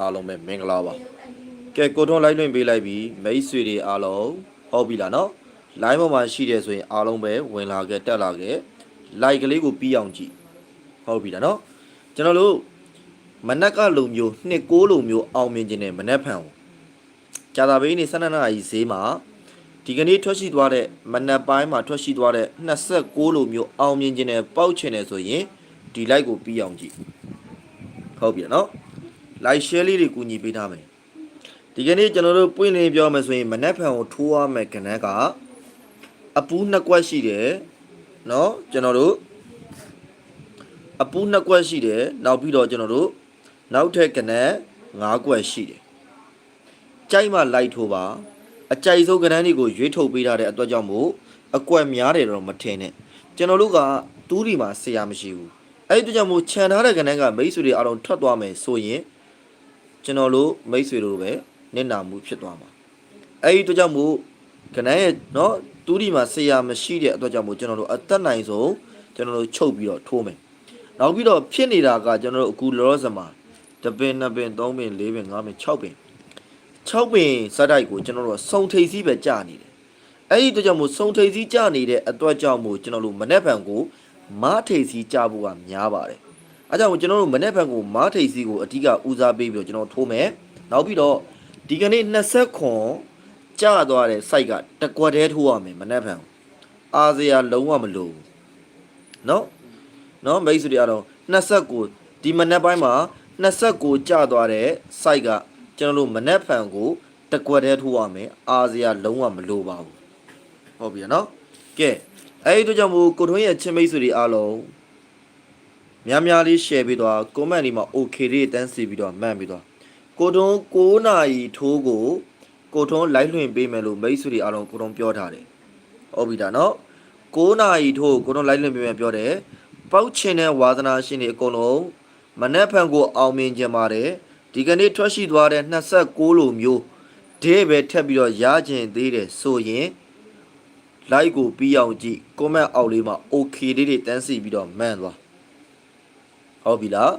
အားလုံးပဲမင်္ဂလာပါကဲကိုထွန်းလိုက်လွှင့်ပေးလိုက်ပြီမိတ်ဆွေတွေအားလုံးဟုတ်ပြီလားနော် line ပေါ်မှာရှိတယ်ဆိုရင်အားလုံးပဲဝင်လာခဲ့တက်လာခဲ့ like ကလေးကိုပြီးအောင်ကြည့်ဟုတ်ပြီလားနော်ကျွန်တော်တို့မနက်ကလုံမျိုးနှစ်ကိုးလုံမျိုးအောင်မြင်ခြင်းနဲ့မနက်ဖန်ကိုကြာတာဘေးနေ့12နာရီဈေးမှာဒီကနေ့ထွက်ရှိသွားတဲ့မနက်ပိုင်းမှာထွက်ရှိသွားတဲ့26လုံမျိုးအောင်မြင်ခြင်းနဲ့ပေါက်ချင်တယ်ဆိုရင်ဒီ like ကိုပြီးအောင်ကြည့်ဟုတ်ပြီလားနော် like share လေးတွေကူညီပေးထားမယ်ဒီကနေ့ကျွန်တော်တို့ပွင့်လင်းပြောမယ်ဆိုရင်မနက်ဖြန်ကိုထိုးရမယ်ကဏ္ဍကအပူးနှစ်ကွက်ရှိတယ်เนาะကျွန်တော်တို့အပူးနှစ်ကွက်ရှိတယ်နောက်ပြီးတော့ကျွန်တော်တို့နောက်ထပ်ကဏ္ဍ၅ကွက်ရှိတယ်ကြိုက်မှလိုက်ထိုးပါအကြိုက်ဆုံးကဏ္ဍတွေကိုရွေးထုတ်ပေးထားတဲ့အတွက်ကြောင့်မို့အကွက်များတယ်တော့မထင်နဲ့ကျွန်တော်တို့ကတူးဒီမှာဆရာမရှိဘူးအဲ့ဒီအတွက်ကြောင့်မို့ခြံထားတဲ့ကဏ္ဍကမိတ်ဆွေတွေအားလုံးထွက်သွားမယ်ဆိုရင် ကျွန်တော်တို့မိတ်ဆွေတို့ပဲနစ်နာမှုဖြစ်သွားမှာအဲ့ဒီအတွက်ကြောင့်မို့ခဏရဲ့เนาะတူးဒီမှာဆရာမရှိတဲ့အတွက်ကြောင့်မို့ကျွန်တော်တို့အသက်နိုင်ဆုံးကျွန်တော်တို့ချုပ်ပြီးတော့ထိုးမယ်နောက်ပြီးတော့ဖြစ်နေတာကကျွန်တော်တို့အခုလောလောဆယ်မှာတစ်ပင်နှစ်ပင်သုံးပင်လေးပင်ငါးပင်6ပင်6ပင်စက်တိုက်ကိုကျွန်တော်တို့စုံထိပ်စည်းပဲကြာနေတယ်အဲ့ဒီအတွက်ကြောင့်မို့စုံထိပ်စည်းကြာနေတဲ့အတွက်ကြောင့်မို့ကျွန်တော်တို့မနေ့ဖန်ကိုမားထိပ်စည်းကြာဖို့ကများပါတယ် အဲကြောင့်ကျွန်တော်တို့မနေ့ဘက်ကိုမားထိပ်စီကိုအဓိကဦးစားပေးပြီးတော့ကျွန်တော်ထိုးမယ်နောက်ပြီးတော့ဒီကနေ့29ကျသွားတဲ့ site ကတကွက်တည်းထိုးရမယ်မနေ့ဘက်အာဇီယာလုံးဝမလို့နော်နော်မိတ်ဆွေတွေအားလုံး29ဒီမနေ့ပိုင်းမှာ29ကျသွားတဲ့ site ကကျွန်တော်တို့မနေ့ဘက်ကိုတကွက်တည်းထိုးရမယ်အာဇီယာလုံးဝမလို့ပါဘူးဟုတ်ပြီနော်ကဲအဲဒီတို့ကြောင့်မို့ကိုထွန်းရဲ့ချင်းမိတ်ဆွေတွေအားလုံး များများလေး share ပေးသွား comment ဒီမှာ okay လေးတန်းစီပြီးတော့မှန်ပြီးတော့ကိုထုံး9နာရီထိုးကိုကိုထုံး live လွှင့်ပေးမယ်လို့မိတ်ဆွေတွေအားလုံးကိုထုံးပြောထားတယ်ဟုတ်ပြီဒါနော်9နာရီထိုးကိုထုံး live လွှင့်ပေးမယ်ပြောတယ်ပေါက်ချင်တဲ့ဝါသနာရှင်တွေအကုန်လုံးမနက်ဖြန်ကိုအောင်မြင်ကြပါတယ်ဒီကနေ့ထွက်ရှိသွားတဲ့26လိုမျိုးဒေးပဲထပ်ပြီးတော့ရကျင်သေးတယ်ဆိုရင် like ကိုပြီးအောင်ကြည့် comment အောက်လေးမှာ okay လေးတွေတန်းစီပြီးတော့မှန်သွား ဟုတ်ပြီလား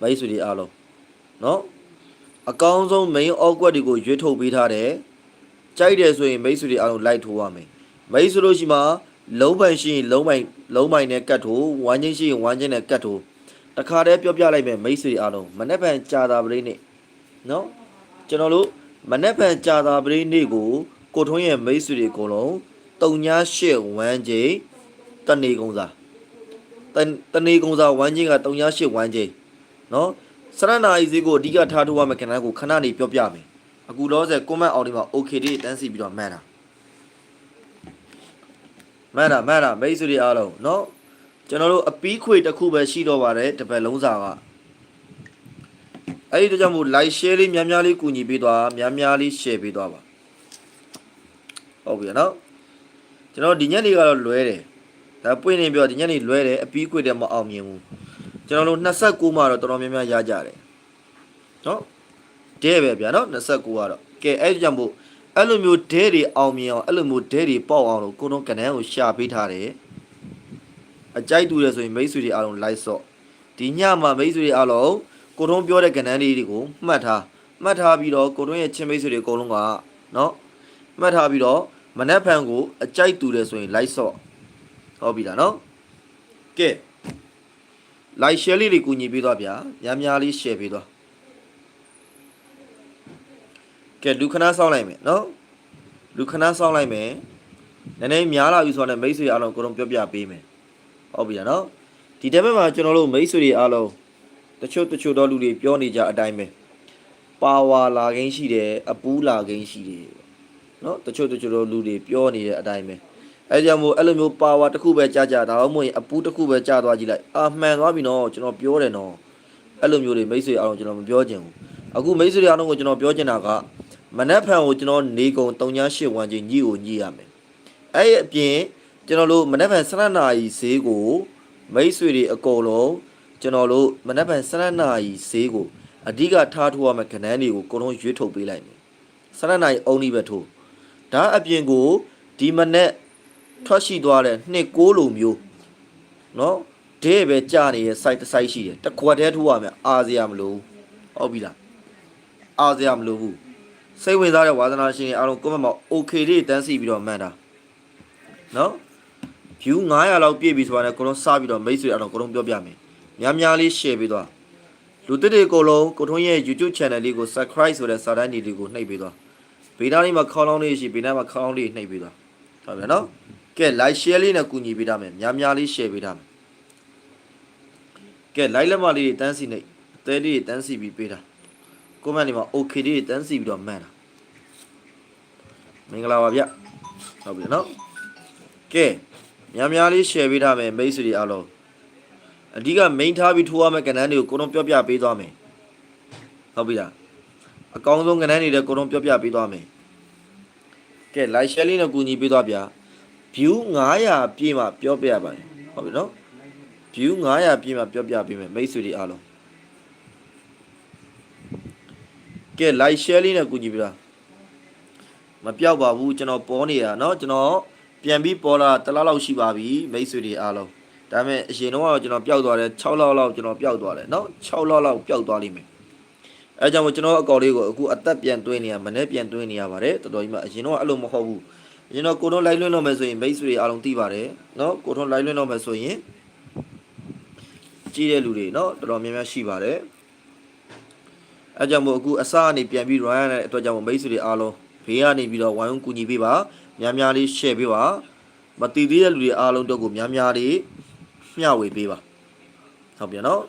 မိတ်ဆွေတွေအားလုံးနော်အကောင်းဆုံး main awkward တွေကိုရွေးထုတ်ပေးထားတယ်ကြိုက်တယ်ဆိုရင်မိတ်ဆွေတွေအားလုံးလိုက်ထိုးရမယ်မိတ်ဆွေလို့ရှိမှလုံးပိုင်ရှိရင်လုံးပိုင်လုံးပိုင်နဲ့ကတ်ထိုးဝမ်းချင်းရှိရင်ဝမ်းချင်းနဲ့ကတ်ထိုးတခါတည်းပြောပြလိုက်မယ်မိတ်ဆွေအားလုံးမနေ့ကကြာတာပလေးနေ့နော်ကျွန်တော်တို့မနေ့ကကြာတာပလေးနေ့ကိုကိုထွန်းရဲ့မိတ်ဆွေတွေအကုန်လုံးတုံညာ၈ဝမ်းချင်းတနေကုံစား တန်တနေကုံစာဝမ်းချင်းက38ဝမ်းချင်းနော်စရနာဤစည်းကိုအဓိကထားထိုးရမယ့်ခဏကိုခဏနေပြောပြမယ်အခုတော့ဆယ် comment အောက်ဒီမှာ okay လေးတန်းစီပြီးတော့မှန်တာမှန်တာမှန်တာမိတ်ဆွေတွေအားလုံးနော်ကျွန်တော်တို့အပီးခွေတစ်ခုပဲရှိတော့ပါတယ်တစ်ပတ်လုံးစာကအဲ့ဒီတော့ကြောင့်မို့ like share လေးများများလေးကူညီပေးသွားများများလေး share ပေးသွားပါဟုတ်ပြီနော်ကျွန်တော်ဒီညနေကတော့လွဲတယ် ဒါပွင့်နေပြောဒီညနေလွဲတယ်အပီးခွေတယ်မအောင်မြင်ဘူးကျွန်တော်တို့29မှာတော့တော်တော်များများရကြတယ်နော်ဒဲပဲဗျာနော်29ကတော့ကဲအဲ့ဒီကြောင့်မို့အဲ့လိုမျိုးဒဲတွေအောင်မြင်အောင်အဲ့လိုမျိုးဒဲတွေပေါက်အောင်လို့ကိုတော့ကနန်းကိုရှာပေးထားတယ်အကြိုက်တူတယ်ဆိုရင်မိတ်ဆွေတွေအားလုံးလိုက်ဆော့ဒီညမှာမိတ်ဆွေတွေအားလုံးကိုတော့ပြောတဲ့ကနန်းလေးတွေကိုမှတ်ထားမှတ်ထားပြီးတော့ကိုတော့ရဲ့ချင်းမိတ်ဆွေတွေအကုန်လုံးကနော်မှတ်ထားပြီးတော့မနက်ဖြန်ကိုအကြိုက်တူတယ်ဆိုရင်လိုက်ဆော့ ဟုတ်ပြီလားနော်ကဲ like share လေးတွေကူညီပေးသွားဗျာများများလေး share ပေးသွားကဲလူခဏစောင်းလိုက်မယ်နော်လူခဏစောင်းလိုက်မယ်နည်းနည်းများလာပြီဆိုတော့မိတ်ဆွေအားလုံးကိုတော့ပြောပြပေးမယ်ဟုတ်ပြီလားနော်ဒီတက်ဘက်မှာကျွန်တော်တို့မိတ်ဆွေတွေအားလုံးတချို့တချို့တော့လူတွေပြောနေကြအတိုင်းပဲပါဝါလာခင်းရှိတယ်အပူးလာခင်းရှိတယ်နော်တချို့တချို့တော့လူတွေပြောနေတဲ့အတိုင်းပဲ အဲကြောင့်မို့အဲ့လိုမျိုးပါဝါတစ်ခုပဲကြာကြာဒါမှမဟုတ်ရင်အပူးတစ်ခုပဲကြာသွားကြည့်လိုက်အာမှန်သွားပြီနော်ကျွန်တော်ပြောတယ်နော်အဲ့လိုမျိုးတွေမိတ်ဆွေအားလုံးကျွန်တော်မပြောချင်ဘူးအခုမိတ်ဆွေအားလုံးကိုကျွန်တော်ပြောချင်တာကမနက်ဖြန်ကိုကျွန်တော်နေကုန်38ဝန်းချင်းညှိကိုညှိရမယ်အဲ့ဒီအပြင်ကျွန်တော်တို့မနက်ဖြန်7နာရီဈေးကိုမိတ်ဆွေတွေအကုန်လုံးကျွန်တော်တို့မနက်ဖြန်7နာရီဈေးကိုအဓိကထားထိုးရမယ့်ခဏန်းတွေကိုကိုလုံးရွေးထုတ်ပေးလိုက်မယ်7နာရီအုံးကြီးပဲထိုးဒါအပြင်ကိုဒီမနက် ထွက်ရှိသွားတဲ့နှစ်6လိုမျိုးနော်ဒဲပဲကြာနေတဲ့ site တစ် site ရှိတယ်တကွက်တည်းထိုးရမယ်အားစရာမလိုဟုတ်ပြီလားအားစရာမလိုဘူးစိတ်ဝင်စားတဲ့ဝါသနာရှင်တွေအားလုံး comment မှာ okay လေးတန်းစီပြီးတော့မှန်တာနော် view 900လောက်ပြည့်ပြီဆိုတာနဲ့ကိုလုံးစပြီးတော့မိတ်ဆွေအားလုံးကိုလုံးပြောပြမယ်များများလေး share ပေးသွားလူတစ်တွေကိုလုံးကိုထုံးရဲ့ YouTube channel လေးကို subscribe ဆိုတဲ့စာတမ်းလေးတွေကိုနှိပ်ပေးသွားဗီဒီယိုလေးမှာခေါင်းလောင်းလေးရှိဗီဒီယိုမှာခေါင်းလောင်းလေးနှိပ်ပေးသွားဟုတ်ပြီနော် ကဲ like share လေးနဲ့ကူညီပေးထားမယ်များများလေး share ပေးထားမယ်ကဲ like လက်မလေးတွေတန်းစီနှိပ်အသေးလေးတွေတန်းစီပြီးပေးတာ comment လေးမှာ okay လေးတွေတန်းစီပြီးတော့မှန်တာမင်္ဂလာပါဗျဟုတ်ပြီနော်ကဲများများလေး share ပေးထားမယ်မိတ်ဆွေတွေအားလုံးအဓိက main ထားပြီးထိုးရမယ့်ကဏ္ဍတွေကိုကိုတော့ပြောပြပေးသွားမယ်ဟုတ်ပြီလားအကောင်းဆုံးကဏ္ဍတွေလည်းကိုတော့ပြောပြပေးသွားမယ်ကဲ like share လေးနဲ့ကူညီပေးသွားဗျာ view 900ပြည့်မှပြောပြရပါတယ်ဟုတ်ပြီနော် view 900ပြည့်မှပြောပြပေးမယ်မိတ်ဆွေတွေအားလုံးကဲ like share လေးနဲ့ကူညီပေးတာမပြောက်ပါဘူးကျွန်တော်ပေါ်နေတာเนาะကျွန်တော်ပြန်ပြီးပေါ်လာတစ်လားလောက်ရှိပါပြီမိတ်ဆွေတွေအားလုံးဒါပေမဲ့အရင်တော့ကျွန်တော်ပျောက်သွားတယ်6လောက်လောက်ကျွန်တော်ပျောက်သွားတယ်เนาะ6လောက်လောက်ပျောက်သွားလိမ့်မယ်အဲကြောင့်မို့ကျွန်တော်အကောင့်လေးကိုအခုအသက်ပြန်တွင်းနေရမနေ့ပြန်တွင်းနေရပါတယ်တော်တော်ကြီးမှအရင်တော့အဲ့လိုမဟုတ်ဘူးအ ရင်တော့ကိုထွန်းလိုက်လွှင့်တော့မယ်ဆိုရင်မိတ်ဆွေတွေအားလုံးသိပါတယ်နော်ကိုထွန်းလိုက်လွှင့်တော့မယ်ဆိုရင်ကြည့်တဲ့လူတွေနော်တော်တော်များများရှိပါတယ်အဲကြောင့်မို့အခုအစအနေပြန်ပြီး run ရတဲ့အတွက်ကြောင့်မို့မိတ်ဆွေတွေအားလုံးဘေးကနေပြီးတော့ဝိုင်းဝန်းကူညီပေးပါများများလေး share ပေးပါမတည်သေးတဲ့လူတွေအားလုံးတော့ကိုများများလေးမျှဝေပေးပါဟုတ်ပြန်နော်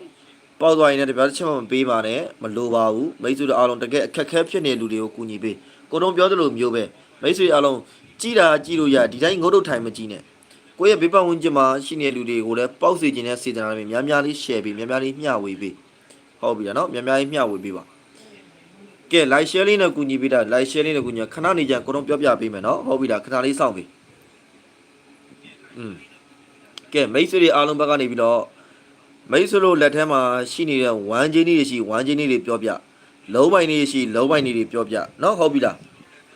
ပေါက်သွားရင်လည်းတပြားတစ်ချက်မှမပေးပါနဲ့မလိုပါဘူးမိတ်ဆွေတို့အားလုံးတကယ်အခက်အခဲဖြစ်နေတဲ့လူတွေကိုကူညီပေးကိုတော့ပြောသလိုမျိုးပဲမိတ်ဆွေအားလုံး ကြည်တာကြည်လို့ရဒီတိုင်းငုတ်တုတ်ထိုင်မကြည့်နဲ့ကိုယ့်ရဲ့ဘေးပတ်ဝန်းကျင်မှာရှိနေတဲ့လူတွေကိုလည်းပေါက်စေခြင်းနဲ့စေတနာနဲ့များများလေး share ပေးများများလေးမျှဝေပေးဟုတ်ပြီလားနော်များများလေးမျှဝေပေးပါကဲ like share လေးနဲ့ကူညီပေးတာ like share လေးနဲ့ကူညီခဏနေကြကိုတော့ပြောပြပေးမယ်နော်ဟုတ်ပြီလားခဏလေးစောင့်ပေးอืมကဲမိတ်ဆွေတွေအားလုံးဘက်ကနေပြီးတော့မိတ်ဆွေတို့လက်ထဲမှာရှိနေတဲ့ဝမ်းချင်းလေးတွေရှိဝမ်းချင်းလေးတွေပြောပြလုံးပိုင်လေးရှိလုံးပိုင်လေးတွေပြောပြနော်ဟုတ်ပြီလား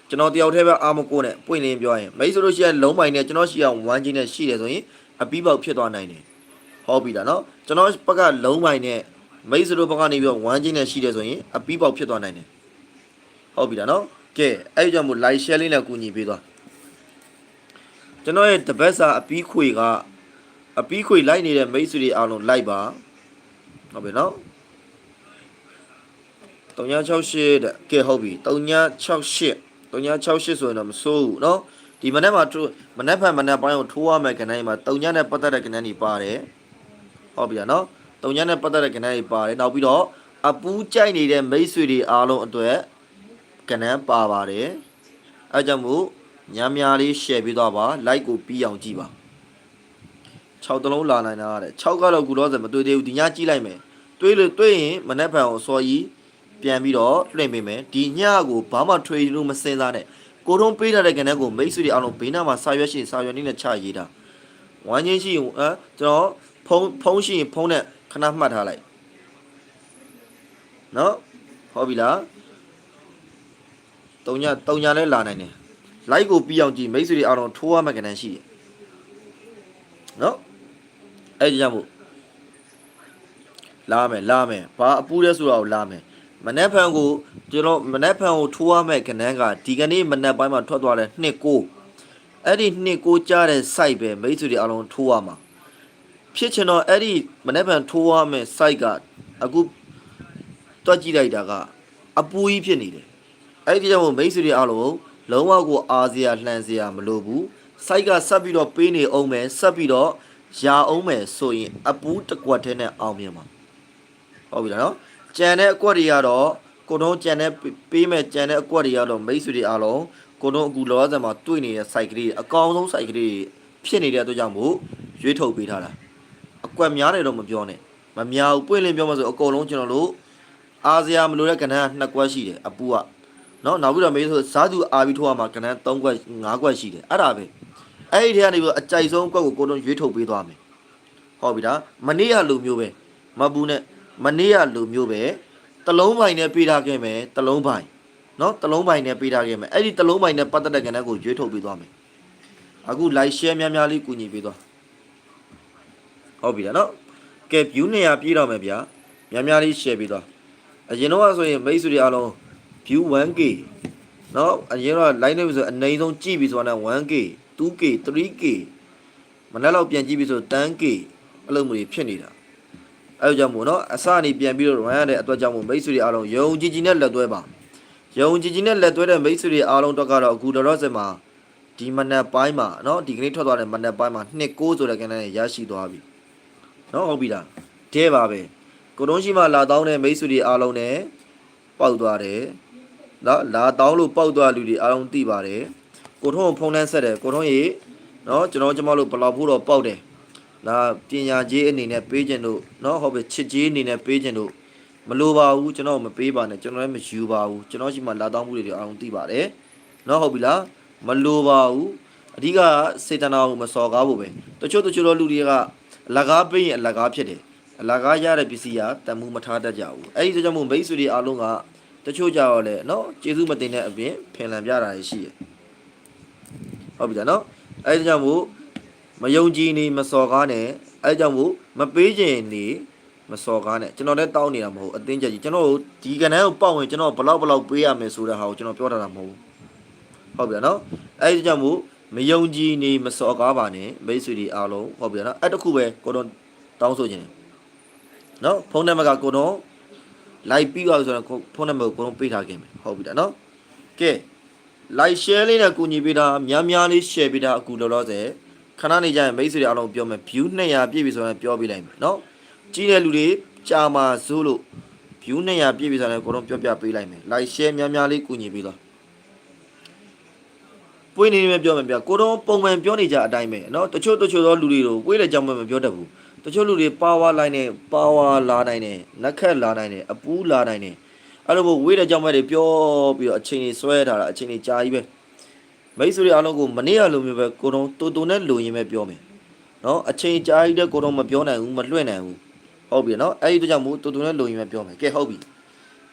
ကျွန်တော်တယောက်တည်းပဲအာမကိုနဲ့ပွင့်လင်းပြောရင်မိတ်ဆွေတို့ရှိတဲ့လုံးပိုင်နဲ့ကျွန်တော်ရှိအောင်ဝမ်းချင်းနဲ့ရှိတယ်ဆိုရင်အပီးပေါက်ဖြစ်သွားနိုင်တယ်ဟုတ်ပြီလားနော်ကျွန်တော်ဘက်ကလုံးပိုင်နဲ့မိတ်ဆွေတို့ဘက်ကနေပြီးတော့ဝမ်းချင်းနဲ့ရှိတယ်ဆိုရင်အပီးပေါက်ဖြစ်သွားနိုင်တယ်ဟုတ်ပြီလားနော်ကဲအဲ့ဒီကြောင့်မို့ like share လေးနဲ့ကူညီပေးသွားကျွန်တော်ရဲ့တပတ်စာအပီးခွေကအပီးခွေလိုက်နေတဲ့မိတ်ဆွေတွေအားလုံးလိုက်ပါဟုတ်ပြီနော်3968တဲ့ကဲဟုတ်ပြီ3968 3968ဆိုရင်တော့မစိုးဘူးเนาะဒီမနေ့မှာထိုးမနေ့ဖက်မနေ့ပိုင်းကိုထိုးရမယ်ခဏမှာ39နဲ့ပတ်သက်တဲ့ခဏတွေပါတယ်ဟုတ်ပြီလားเนาะ39နဲ့ပတ်သက်တဲ့ခဏတွေပါတယ်နောက်ပြီးတော့အပူးကြိုက်နေတဲ့မိတ်ဆွေတွေအားလုံးအတွက်ကဏ္ဍပါပါတယ်အဲကြောင့်မို့များများလေး share ပေးသွားပါ like ကိုပြီးအောင်ကြည့်ပါ6တလုံးလာနိုင်တာတဲ့6ကတော့ကူတော့စမတွေ့သေးဘူးဒီညကြည့်လိုက်မယ်တွေးလို့တွေးရင်မနေ့ဖန်ကိုစော်ကြီး ပြန်ပြီးတော့လွှင့်ပေးမယ်ဒီညကိုဘာမှထွေလို့မစင်စားနဲ့ကိုထုံးပေးထားတဲ့ကဏ္ဍကိုမိတ်ဆွေတွေအားလုံးဘေးနားမှာစာရွက်ရှိစာရွက်နည်းနဲ့ချရေးတာဝမ်းချင်းရှိရင်အဲကျွန်တော်ဖုန်းဖုန်းရှိရင်ဖုန်းနဲ့ခဏမှတ်ထားလိုက်နော်ဟုတ်ပြီလားတုံညာတုံညာလည်းလာနိုင်တယ် like ကိုပြီးအောင်ကြည့်မိတ်ဆွေတွေအားလုံးထိုးရမယ့်ကဏ္ဍရှိတယ်နော်အဲ့ဒီကြောင့်မို့လာမယ်လာမယ်ဘာအပူးလဲဆိုတာကိုလာမယ် မနက်ဖန်ကိုကျွန်တော်မနက်ဖန်ကိုထိုးရမယ့်ကဏ္ဍကဒီကနေ့မနက်ပိုင်းမှာထွက်သွားတဲ့နှစ်ကိုအဲ့ဒီနှစ်ကိုကြားတဲ့ site ပဲမိတ်ဆွေတွေအားလုံးထိုးရမှာဖြစ်ချင်တော့အဲ့ဒီမနက်ဖန်ထိုးရမယ့် site ကအခုတွက်ကြည့်လိုက်တာကအပူကြီးဖြစ်နေတယ်အဲ့ဒီကြောင့်မို့မိတ်ဆွေတွေအားလုံးလုံးဝကိုအားစရာလှန်စရာမလိုဘူးစိုက်ကဆက်ပြီးတော့ပေးနေအောင်မယ်ဆက်ပြီးတော့ရာအောင်မယ်ဆိုရင်အပူးတစ်ကွက်ထဲနဲ့အောင်မြင်ပါဟုတ်ပြီလားနော် ကြံတဲ့အကွက်တွေကတော့ကိုတော့ကြံတဲ့ပေးမဲ့ကြံတဲ့အကွက်တွေကတော့မိတ်ဆွေတွေအားလုံးကိုတော့အခုလောဆယ်မှာတွေ့နေတဲ့ site ကလေးအကောင်ဆုံး site ကလေးဖြစ်နေတဲ့အတွက်ကြောင့်မို့ရွေးထုတ်ပေးထားတာအကွက်များတယ်တော့မပြောနဲ့မများဘူးပွင့်လင်းပြောမှဆိုအကုန်လုံးကျွန်တော်တို့အားစရာမလိုတဲ့ကဏ္ဍနှစ်ကွက်ရှိတယ်အပူကနော်နောက်ပြီးတော့မေးဆိုဇာသူအာပြီးထိုးရမှာကဏ္ဍ3ခွက်5ခွက်ရှိတယ်အဲ့ဒါပဲအဲ့ဒီထဲကနေပြီးတော့အကြိုက်ဆုံးကွက်ကိုကိုတော့ရွေးထုတ်ပေးသွားမယ်ဟုတ်ပြီလားမနေ့ကလူမျိုးပဲမပူနဲ့ မနေ့ကလူမျိုးပဲတလုံးပိုင်နဲ့ပေးထားခဲ့မယ်တလုံးပိုင်နော်တလုံးပိုင်နဲ့ပေးထားခဲ့မယ်အဲ့ဒီတလုံးပိုင်နဲ့ပတ်သက်တဲ့ကဏ္ဍကိုရွေးထုတ်ပေးသွားမယ်အခု live share များများလေးကူညီပေးသွားဟုတ်ပြီလားနော်ကဲ view နေရာပြည့်တော့မယ်ဗျာများများလေး share ပေးသွားအရင်တော့ဆိုရင်မိတ်ဆွေတွေအားလုံး view 1k နော်အရင်တော့ live နေပြီဆိုအနိုင်ဆုံးကြည့်ပြီဆိုတော့ 1k 2k 3k မနေ့လောက်ပြန်ကြည့်ပြီဆို 10k အဲ့လိုမျိုးဖြစ်နေတာ အဲကြောင့်မို့နော်အစနေပြန်ပြီးတော့ရန်ရတဲ့အတွက်ကြောင့်မို့မိတ်ဆွေတွေအားလုံးယုံကြည်ကြည်နဲ့လက်တွဲပါယုံကြည်ကြည်နဲ့လက်တွဲတဲ့မိတ်ဆွေတွေအားလုံးတော့ကတော့အခုတော့စင်မှာဒီမနက်ပိုင်းမှာနော်ဒီကနေ့ထွက်သွားတဲ့မနက်ပိုင်းမှာ2.6ဆိုတဲ့ကန်နဲ့ရရှိသွားပြီနော်ဟုတ်ပြီလားဒဲပါပဲကိုတုံးရှိမှလာတောင်းတဲ့မိတ်ဆွေတွေအားလုံးနဲ့ပေါက်သွားတယ်နော်လာတောင်းလို့ပေါက်သွားလူတွေအားလုံးသိပါတယ်ကိုထုံးကိုဖုံးတန်းဆက်တယ်ကိုထုံးရေနော်ကျွန်တော်ကျမတို့ဘလောက်ဖို့တော့ပေါက်တယ် ဒါပညာကြီးအနေနဲ့ပေးခြင်းတို့နော်ဟုတ်ပြီချစ်ကြီးအနေနဲ့ပေးခြင်းတို့မလိုပါဘူးကျွန်တော်မပေးပါနဲ့ကျွန်တော်လည်းမယူပါဘူးကျွန်တော်ရှိမှလာတောင်းမှုတွေအားလုံးသိပါတယ်နော်ဟုတ်ပြီလားမလိုပါဘူးအဓိကစေတနာကိုမစော်ကားဖို့ပဲတချို့တချို့သောလူတွေကအလကားပေးရင်အလကားဖြစ်တယ်အလကားရတဲ့ပစ္စည်းကတန်မှုမထားတတ်ကြဘူးအဲ့ဒီကြောင့်မို့မိတ်ဆွေတွေအားလုံးကတချို့ကြတော့လေနော်ကျေးဇူးမတင်တဲ့အပြင်ဖင်လန်ပြတာရှိတယ်ဟုတ်ပြီလားနော်အဲ့ဒီကြောင့်မို့ မယုံကြည်နေမစော်ကားနဲ့အဲ့ဒီကြောင့်မို့မပေးခြင်းနေမစော်ကားနဲ့ကျွန်တော်လည်းတောင်းနေတာမဟုတ်အတင်းကြပ်ကြီးကျွန်တော်တို့ဒီကနန်းကိုပေါက်ဝင်ကျွန်တော်ဘလောက်ဘလောက်ပေးရမယ်ဆိုတဲ့ဟာကိုကျွန်တော်ပြောတာတာမဟုတ်ဘူးဟုတ်ပြီလားနော်အဲ့ဒီကြောင့်မို့မယုံကြည်နေမစော်ကားပါနဲ့မိတ်ဆွေတွေအားလုံးဟုတ်ပြီလားနော်အဲ့တခုပဲကိုတော့တောင်းဆိုခြင်းတယ်နော်ဖုန်းနံပါတ်ကကိုတော့ like ပြီးသွားပြီဆိုတော့ဖုန်းနံပါတ်ကိုကိုတော့ပေးထားခဲ့မယ်ဟုတ်ပြီလားနော်ကဲ like share လေးနဲ့ကူညီပေးတာများများလေး share ပေးတာအခုလောလောဆယ် ခဏနေကြရင်မိတ်ဆွေတွေအားလုံးပြောမယ် view 200ပြည့်ပြီဆိုရင်ပြောပေးလိုက်မယ်နော်ကြီးတဲ့လူတွေကြာမှာစိုးလို့ view 200ပြည့်ပြီဆိုရင်ကိုတော့ပြောပြပေးလိုက်မယ် like share များများလေးကူညီပေးတော့ပွေးနေနေပြောမယ်ဗျကိုတော့ပုံမှန်ပြောနေကြအတိုင်းပဲเนาะတချို့တချို့သောလူတွေကိုပွေးတဲ့ကြောင့်မှမပြောတတ်ဘူးတချို့လူတွေပါဝါလိုက်နေပါဝါလာနိုင်တယ်နက်ခက်လာနိုင်တယ်အပူးလာနိုင်တယ်အဲ့လိုမျိုးဝေးတဲ့ကြောင့်မှတွေပြောပြီးတော့အချိန်ကြီးဆွဲထားတာအချိန်ကြီးကြာကြီးပဲ မိတ်ဆွေတွေအားလုံးကိုမနေ့ကလိုမျိုးပဲကိုတုံးတူတူနဲ့လူရင်းပဲပြောမယ်နော်အချိန်ကြာကြီးတဲ့ကိုတုံးမပြောနိုင်ဘူးမလွှင့်နိုင်ဘူးဟုတ်ပြီနော်အဲ့ဒီတို့ကြောင့်မို့တူတူနဲ့လူရင်းပဲပြောမယ်ကဲဟုတ်ပြီ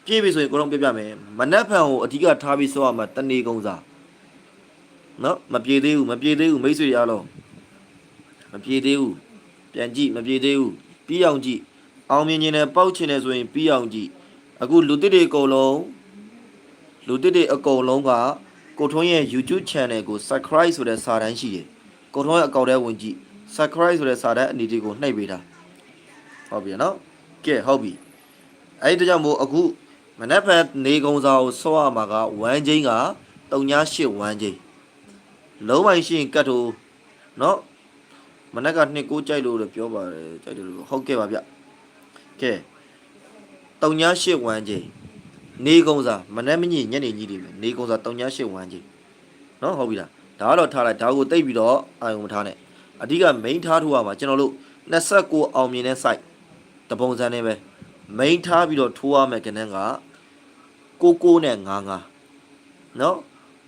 ပြည့်ပြီဆိုရင်ကိုတုံးပြပြမယ်မနက်ဖြန်ကိုအဓိကထားပြီးဆောရမှာတနေကုံစားနော်မပြေသေးဘူးမပြေသေးဘူးမိတ်ဆွေတွေအားလုံးမပြေသေးဘူးပြန်ကြည့်မပြေသေးဘူးပြီးအောင်ကြည့်အောင်မြင်ခြင်းနဲ့ပေါက်ခြင်းနဲ့ဆိုရင်ပြီးအောင်ကြည့်အခုလူတစ်တွေအကုန်လုံးလူတစ်တွေအကုန်လုံးက ကိုထွန်းရဲ့ YouTube channel ကို subscribe ဆိုတဲ့စာတန်းရှိတယ်ကိုထွန်းရဲ့အကောင့်ထဲဝင်ကြည့် subscribe ဆိုတဲ့စာတန်းအနေဒီကိုနှိပ်ပေးတာဟုတ်ပြီနော်ကဲဟုတ်ပြီအဲ့ဒါကြောင့်မို့အခုမနက်ဖြန်နေကုံစာကိုဆော့ရမှာက1ချင်းက3.81ချင်းလုံးပိုင်းရှိရင်ကတ်ထိုးနော်မနက်က2.6ကြိုက်လို့ပြောပါတယ်ကြိုက်တယ်လို့ဟုတ်ကဲ့ပါဗျကဲ3.81ချင်း နေကုံစာမနှက်မညညနေကြီးတွေပဲနေကုံစာတုံညာရှစ်ဝမ်းကြီးနော်ဟုတ်ပြီလားဒါကတော့ထားလိုက်ဒါကိုတိတ်ပြီးတော့အာယုံမထားနဲ့အဓိက main ထားထိုးရမှာကျွန်တော်တို့29အောင်မြင်တဲ့ site တပုံစံနဲ့ပဲ main ထားပြီးတော့ထိုးရမယ်ကနန်းက99နဲ့99နော်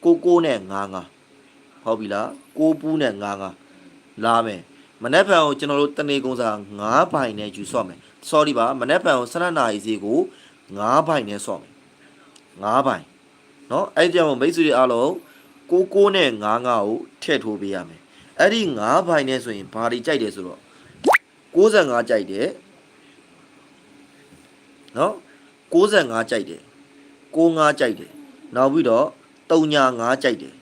99နဲ့99ဟုတ်ပြီလား9ပူးနဲ့99လာမယ်မနက်ဖြန်ကိုကျွန်တော်တို့တနေကုံစာ9ဘိုင်နဲ့ယူဆော့မယ် sorry ပါမနက်ဖြန်ကို12နာရီစီကို9ဘိုင်နဲ့ဆော့မယ် 9ဘိုင်เนาะအဲ့ဒီကြောင့်မိတ်ဆွေတွေအားလုံးကိုကိုနဲ့9 9ကိုထည့်ထိုးပေးရမယ်အဲ့ဒီ9ဘိုင်နဲ့ဆိုရင်ဘာတွေကြိုက်တယ်ဆိုတော့65ကြိုက်တယ်เนาะ65ကြိုက်တယ်65ကြိုက်တယ်နောက်ပြီးတော့35ကြိုက်တယ်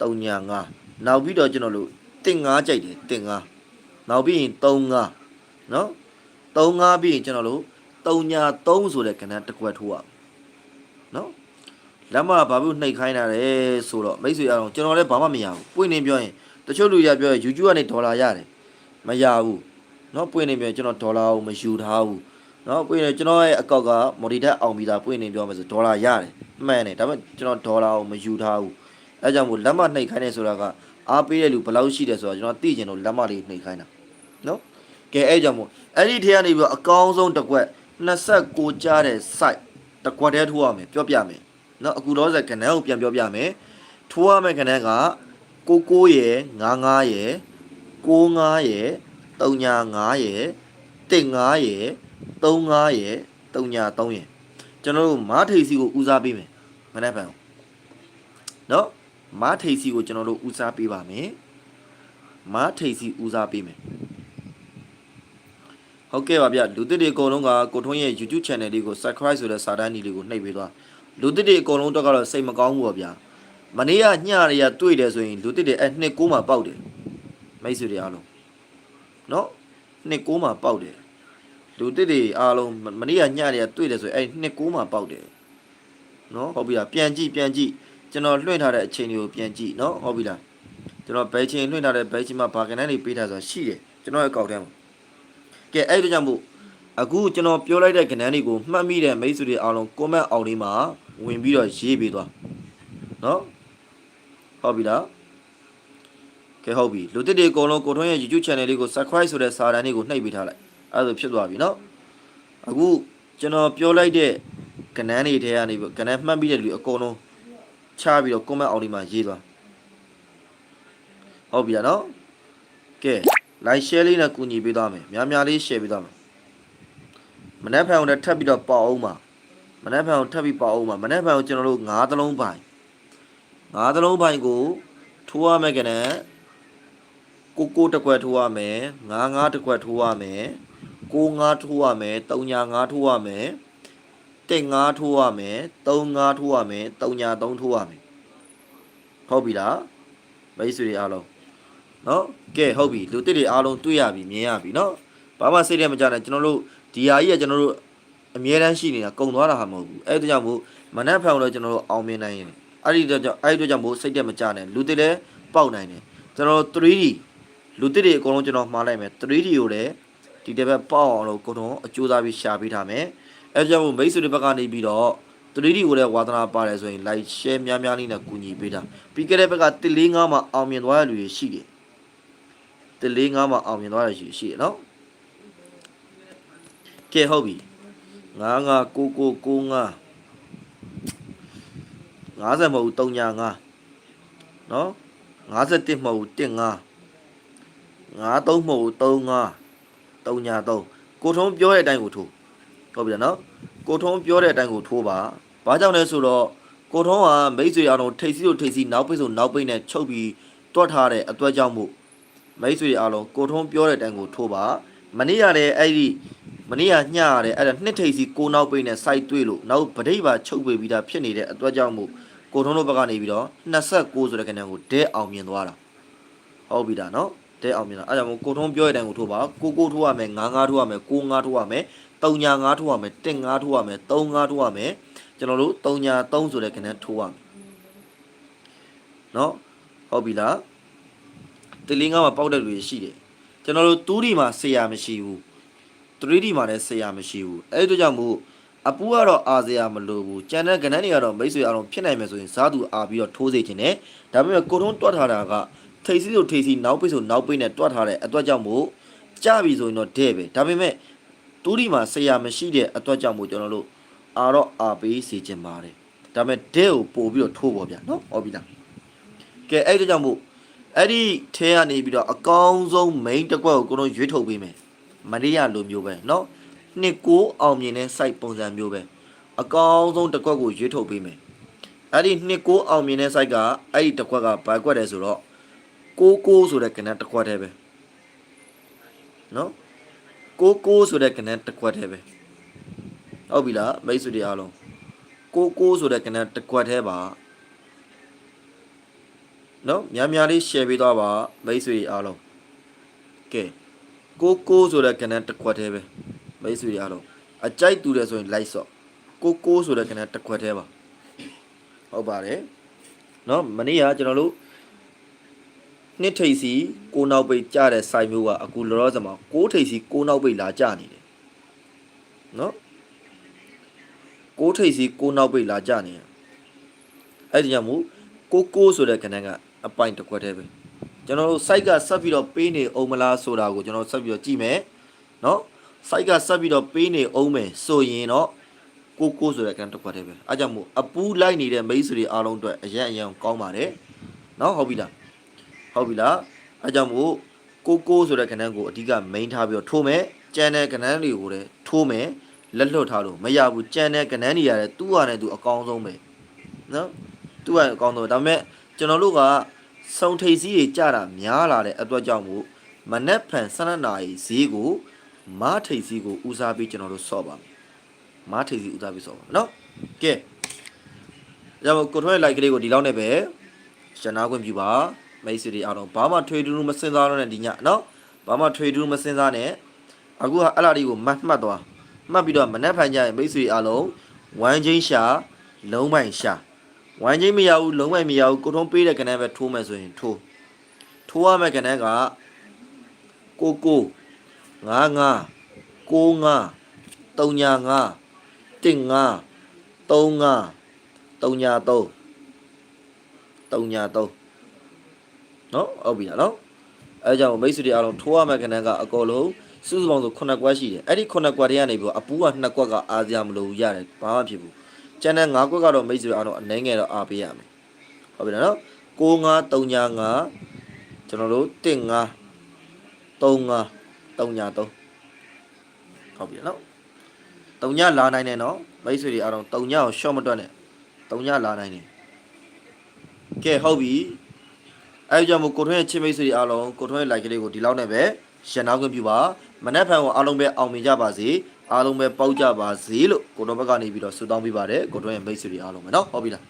3ညာ5နောက်ပြီးတော့ကျွန်တော်တို့တင်5ကြိုက်တယ်တင်5နောက်ပြီးရင်3 5နော်3 5ပြီးရင်ကျွန်တော်တို့3ညာ3ဆိုတဲ့ကဏ္ဍတစ်ခွက်ထိုးရမယ် နော်လက်မဘာလို့နှိပ်ခိုင်းတာလဲဆိုတော့မိတ်ဆွေအားလုံးကျွန်တော်လည်းဘာမှမရဘူးပွင့်နေပြောရင်တချို့လူရပြောရင် YouTube ကနေဒေါ်လာရတယ်မရဘူးနော်ပွင့်နေပြောရင်ကျွန်တော်ဒေါ်လာကိုမယူထားဘူးနော်ပွင့်နေကျွန်တော်ရဲ့အကောက်ကမော်ဒီတက်အောင်ပြီးသားပွင့်နေပြောမယ်ဆိုဒေါ်လာရတယ်မှန်တယ်ဒါပေမဲ့ကျွန်တော်ဒေါ်လာကိုမယူထားဘူးအဲကြောင့်မို့လက်မနှိပ်ခိုင်းနေဆိုတာကအားပေးတဲ့လူဘယ်လောက်ရှိတယ်ဆိုတာကျွန်တော်သိကျင်လို့လက်မလေးနှိပ်ခိုင်းတာနော်ကဲအဲကြောင့်မို့အဲ့ဒီထဲကနေပြီးတော့အကောင်းဆုံးတစ်ကွက်26ကြားတဲ့ site တစ်ကွက်တည်းထိုးရမယ်ပြောပြမယ်နော်အခုတော့စကနန်းကိုပြန်ပြောပြမယ်ထိုးရမယ့်ကနန်းက99ရယ်99ရယ်95ရယ်35ရယ်15ရယ်35ရယ်33ရယ်ကျွန်တော်တို့မားထိပ်စီကိုဦးစားပေးမယ်မနေ့ကနော်မားထိပ်စီကိုကျွန်တော်တို့ဦးစားပေးပါမယ်မားထိပ်စီဦးစားပေးမယ် ဟုတ်ကဲ့ပါဗျလူသစ်တွေအကုန်လုံးကကိုထွန်းရဲ့ YouTube channel လေးကို subscribe ဆိုတဲ့စာတန်းကြီးလေးကိုနှိပ်ပေးသွားလူတစ်တွေအကုန်လုံးတော့ကတော့စိတ်မကောင်းဘူးပေါ့ဗျာမနေ့ကညရရတွေ့တယ်ဆိုရင်လူတစ်တွေအဲ့နှစ်ကိုးမှာပေါက်တယ်မိတ်ဆွေတွေအားလုံးနော်နှစ်ကိုးမှာပေါက်တယ်လူတစ်တွေအားလုံးမနေ့ကညရရတွေ့တယ်ဆိုရင်အဲ့နှစ်ကိုးမှာပေါက်တယ်နော်ဟုတ်ပြီလားပြန်ကြည့်ပြန်ကြည့်ကျွန်တော်လွှင့်ထားတဲ့အချိန်တွေကိုပြန်ကြည့်နော်ဟုတ်ပြီလားကျွန်တော်ဘယ်ချိန်လွှင့်ထားတဲ့ဘယ်ချိန်မှာဘာကဏ္ဍတွေပေးထားဆိုတာရှိတယ်ကျွန်တော်ရဲ့အကောက်ထဲမှာ ကဲအဲ့ဒါကြောင့်မို့အခုကျွန်တော်ပြောလိုက်တဲ့ကဏ္ဍတွေကိုမှတ်မိတဲ့မိတ်ဆွေတွေအားလုံး comment အောက်လေးမှာဝင်ပြီးတော့ရေးပေးသွားနော်ဟုတ်ပြီလားကဲဟုတ်ပြီလူတစ်တွေအကုန်လုံးကိုထွန်းရဲ့ YouTube channel လေးကို subscribe ဆိုတဲ့စာတန်းလေးကိုနှိပ်ပေးထားလိုက်အဲ့ဒါဆိုဖြစ်သွားပြီနော်အခုကျွန်တော်ပြောလိုက်တဲ့ကဏ္ဍတွေထဲကနေပြီးကဏ္ဍမှတ်မိတဲ့လူအကုန်လုံးချပြီးတော့ comment အောက်လေးမှာရေးသွားဟုတ်ပြီလားနော်ကဲ like share လေးနဲ့ကူညီပေးသွားမယ်များများလေး share ပေးသွားမယ်မနက်ဖြန်အောင်လည်းထပ်ပြီးတော့ပေါအောင်ပါမနက်ဖြန်အောင်ထပ်ပြီးပေါအောင်ပါမနက်ဖြန်အောင်ကျွန်တော်တို့၅သလုံးပိုင်၅သလုံးပိုင်ကိုထိုးရမယ်ကနဲ့ကိုကိုတစ်ခွက်ထိုးရမယ်ငါးငါးတစ်ခွက်ထိုးရမယ်ကိုငါးထိုးရမယ်တုံညာငါးထိုးရမယ်တက်ငါးထိုးရမယ်တုံငါးထိုးရမယ်တုံညာသုံးထိုးရမယ်ဟုတ်ပြီလားမိတ်ဆွေတွေအားလုံး နော်ကဲဟုတ်ပြီလူတစ်တွေအားလုံးတွေ့ရပြီမြင်ရပြီနော်ဘာမှစိတ်ထဲမကြနဲ့ကျွန်တော်တို့ဒီဟာကြီးကကျွန်တော်တို့အမြဲတမ်းရှိနေတာကုံသွားတာဟာမဟုတ်ဘူးအဲ့ဒါကြောင့်မို့မနက်ဖြန်တော့ကျွန်တော်တို့အောင်မြင်နိုင်ရင်အဲ့ဒီတော့ကြောင့်အဲ့ဒီတော့ကြောင့်မို့စိတ်တက်မကြနဲ့လူတစ်လည်းပေါက်နိုင်တယ်ကျွန်တော်တို့ 3D လူတစ်တွေအကုန်လုံးကျွန်တော်မှားလိုက်မယ် 3D ကိုလည်းဒီတစ်ဘက်ပေါက်အောင်လို့ကိုတော့အကျိုးသားပြီးရှာပေးထားမယ်အဲ့ဒါကြောင့်မို့မိတ်ဆွေတွေဘက်ကနေပြီးတော့ 3D ကိုလည်းဝါသနာပါတယ်ဆိုရင် like share များများလေးနဲ့ကူညီပေးတာပြီးခဲ့တဲ့ဘက်က145မှာအောင်မြင်သွားတဲ့လူတွေရှိတယ် 145မှာအောင်မြင်သွားတဲ့လူတွေရှိတယ်နော်ကဲဟုတ်ပြီငါးငါးကိုကိုကိုငါး50မဟုတ်ဘူး3ညာငါးနော်51မဟုတ်ဘူး1ငါး53မဟုတ်ဘူး3ငါး3ညာ3ကိုထုံးပြောတဲ့အတိုင်းကိုထိုးဟုတ်ပြီလားနော်ကိုထုံးပြောတဲ့အတိုင်းကိုထိုးပါဘာကြောင့်လဲဆိုတော့ကိုထုံးကမိတ်ဆွေအားလုံးထိတ်စီတို့ထိတ်စီနောက်ပိတ်ဆိုနောက်ပိတ်နဲ့ချုပ်ပြီးတွတ်ထားတဲ့အတွက်ကြောင့်မို့ မိတ်ဆွေအားလုံးကိုထုံးပြောတဲ့အတိုင်းကိုထိုးပါမနေ့ကလည်းအဲ့ဒီမနေ့ကညရတယ်အဲ့ဒါနှစ်ထိပ်စီကိုနောက်ပိတ်နဲ့စိုက်တွေ့လို့နောက်ဗဒိတ်ပါချုပ်ပေးပြီးသားဖြစ်နေတဲ့အတွက်ကြောင့်မို့ကိုထုံးတို့ဘက်ကနေပြီးတော့29ဆိုတဲ့ခဏကိုဒဲအောင်မြင်သွားတာဟုတ်ပြီဒါနော်ဒဲအောင်မြင်တာအဲ့ဒါကြောင့်မို့ကိုထုံးပြောရတဲ့တိုင်ကိုထိုးပါကိုကိုထိုးရမယ်ငါးငါးထိုးရမယ်ကိုငါးထိုးရမယ်တုံညာငါးထိုးရမယ်တင်ငါးထိုးရမယ်သုံးငါးထိုးရမယ်ကျွန်တော်တို့တုံညာ3ဆိုတဲ့ခဏထိုးရမယ်နော်ဟုတ်ပြီလား တလင်းကမှာပေါက်တဲ့လူတွေရှိတယ်ကျွန်တော်တို့တူးဒီမှာဆေးရမရှိဘူး 3D မှာလည်းဆရာမရှိဘူးအဲ့ဒီကြောင့်မို့အပူကတော့အာစရာမလိုဘူးကြံတဲ့ကဏ္ဍတွေကတော့မိတ်ဆွေအားလုံးဖြစ်နိုင်မယ်ဆိုရင်ဇာသူအာပြီးတော့ထိုးစေခြင်းနဲ့ဒါပေမဲ့ကိုထုံးတွတ်ထားတာကထိတ်စီဆိုထိတ်စီနောက်ပိတ်ဆိုနောက်ပိတ်နဲ့တွတ်ထားတဲ့အတွက်ကြောင့်မို့ကြပြီဆိုရင်တော့တဲ့ပဲဒါပေမဲ့ 2D မှာဆရာမရှိတဲ့အတွက်ကြောင့်မို့ကျွန်တော်တို့အာတော့အာပေးစေခြင်းပါတယ်ဒါပေမဲ့တဲ့ကိုပို့ပြီးတော့ထိုးပေါ်ဗျာနော်ဟုတ်ပြီလားကဲအဲ့ဒီကြောင့်မို့ အဲ့ဒီထဲကနေပြီးတော့အကောင်းဆုံး main တစ်ကွက်ကိုကိုတို့ရွေးထုတ်ပေးမယ် မရိယလိုမျိုးပဲเนาะနှစ်ကိုအောင်မြင်တဲ့ site ပုံစံမျိုးပဲအကောင်းဆုံးတစ်ခွက်ကိုရွေးထုတ်ပေးမယ်အဲ့ဒီနှစ်ကိုအောင်မြင်တဲ့ site ကအဲ့ဒီတစ်ခွက်ကဘာခွက်တယ်ဆိုတော့ကိုကိုဆိုတဲ့ကဏ္ဍတစ်ခွက်တည်းပဲเนาะကိုကိုဆိုတဲ့ကဏ္ဍတစ်ခွက်တည်းပဲဟုတ်ပြီလားမိတ်ဆွေတွေအားလုံးကိုကိုဆိုတဲ့ကဏ္ဍတစ်ခွက်တည်းပါ နော်များများလေး share ပေးသွားပါမိတ်ဆွေအားလုံးကဲကိုကိုဆိုတဲ့ကဏ္ဍတစ်ခွက်သေးပဲမိတ်ဆွေအားလုံးအကြိုက်တူတယ်ဆိုရင် like ဆော့ကိုကိုဆိုတဲ့ကဏ္ဍတစ်ခွက်သေးပါဟုတ်ပါတယ်နော်မနေ့ကကျွန်တော်တို့နှစ်ထိပ်စီကိုနောက်ပိတ်ကြတဲ့စိုင်မျိုးကအခုလောလောဆယ်မှာကိုထိပ်စီကိုနောက်ပိတ်လာကြနေတယ်နော်ကိုထိပ်စီကိုနောက်ပိတ်လာကြနေတယ်အဲ့ဒီကြောင့်မို့ကိုကိုဆိုတဲ့ကဏ္ဍက အပိုင်တစ်ခွက်သေးပဲ ကျွန်တော်တို့ site ကဆက်ပြီးတော့ပေးနေအောင်မလားဆိုတာကိုကျွန်တော်ဆက်ပြီးတော့ကြည့်မယ်เนาะ site ကဆက်ပြီးတော့ပေးနေအောင်မယ်ဆိုရင်တော့ကိုကိုဆိုတဲ့ကန်တစ်ခွက်တည်းပဲအားကြောင့်မို့အပူးလိုက်နေတဲ့မိတ်ဆွေတွေအားလုံးအတွက်အရင်အရင်ကောင်းပါတယ်เนาะဟုတ်ပြီလားဟုတ်ပြီလားအားကြောင့်မို့ကိုကိုဆိုတဲ့ကဏ္ဍကိုအဓိက main ထားပြီးတော့ထိုးမယ်ကြံတဲ့ကဏ္ဍတွေကိုလည်းထိုးမယ်လက်လွတ်ထားလို့မရဘူးကြံတဲ့ကဏ္ဍတွေရတယ်သူ့ဟာနဲ့သူအကောင်းဆုံးပဲเนาะသူ့ဟာအကောင်းဆုံးဒါပေမဲ့ကျွန်တော်တို့က စုံထိပ်စည်းတွေကြတာများလာတဲ့အတွက်ကြောင့်မို့မနက်ဖြန်12နာရီဈေးကိုမားထိပ်စည်းကိုဦးစားပေးကျွန်တော်တို့စော့ပါမယ်မားထိပ်စည်းဦးစားပေးစော့ပါမယ်နော်ကဲကြောင့်မို့ကိုထွန်းရဲ့ like ကလေးကိုဒီလောက်နဲ့ပဲရှင်းနာခွင့်ပြုပါမိတ်ဆွေတွေအားလုံးဘာမှထွေထူးထူးမစင်စားတော့နဲ့ဒီညနော်ဘာမှထွေထူးထူးမစင်စားနဲ့အခုကအဲ့လာလေးကိုမှတ်မှတ်သွားမှတ်ပြီးတော့မနှက်ဖန်ကြရင်မိတ်ဆွေတွေအားလုံးဝမ်းချင်းရှာလုံးပိုင်ရှာ ဝမ်းချင်းမရဘူးလုံးပိုင်မရဘူးကိုထွန်းပေးတဲ့ကဏ္ဍပဲထိုးမယ်ဆိုရင်ထိုးထိုးရမယ့်ကဏ္ဍကကိုကိုငါငါကိုငါတုံညာငါတစ်ငါသုံးငါတုံညာသုံးတုံညာသုံးနော်ဟုတ်ပြီလားနော်အဲကြောင့်မိတ်ဆွေတွေအားလုံးထိုးရမယ့်ကဏ္ဍကအကောလုံးစုစုပေါင်းဆို9ကွက်ရှိတယ်အဲ့ဒီ9ကွက်တွေကနေပြီးတော့အပူက2ကွက်ကအားစရာမလိုဘူးရတယ်ဘာမှဖြစ်ဘူး ကျန်တဲ့9ကွက်ကတော့မိတ်ဆွေတွေအားလုံးအနေငယ်တော့အားပေးရမယ်ဟုတ်ပြီလားနော်6 5 3ညာ5ကျွန်တော်တို့1 5 3 5 3ညာ3ဟုတ်ပြီလားနော်3ညလာနိုင်တယ်နော်မိတ်ဆွေတွေအားလုံး3ညကို short မတွက်နဲ့3ညလာနိုင်တယ်ကဲဟုတ်ပြီအဲကြောင့်မို့ကိုထွန်းရဲ့ချစ်မိတ်ဆွေတွေအားလုံးကိုထွန်းရဲ့ like ကလေးကိုဒီလောက်နဲ့ပဲရှင်းနာခွင့်ပြုပါမနေ့ဖန်ကိုအားလုံးပဲအောင်မြင်ကြပါစေ အားလုံးပဲပေါက်ကြပါစေလို့ကိုတော်ဘက်ကနေပြီးတော့ဆုတောင်းပေးပါတယ်ကိုထွန်းရဲ့မိတ်ဆွေတွေအားလုံးပဲเนาะဟုတ်ပြီလား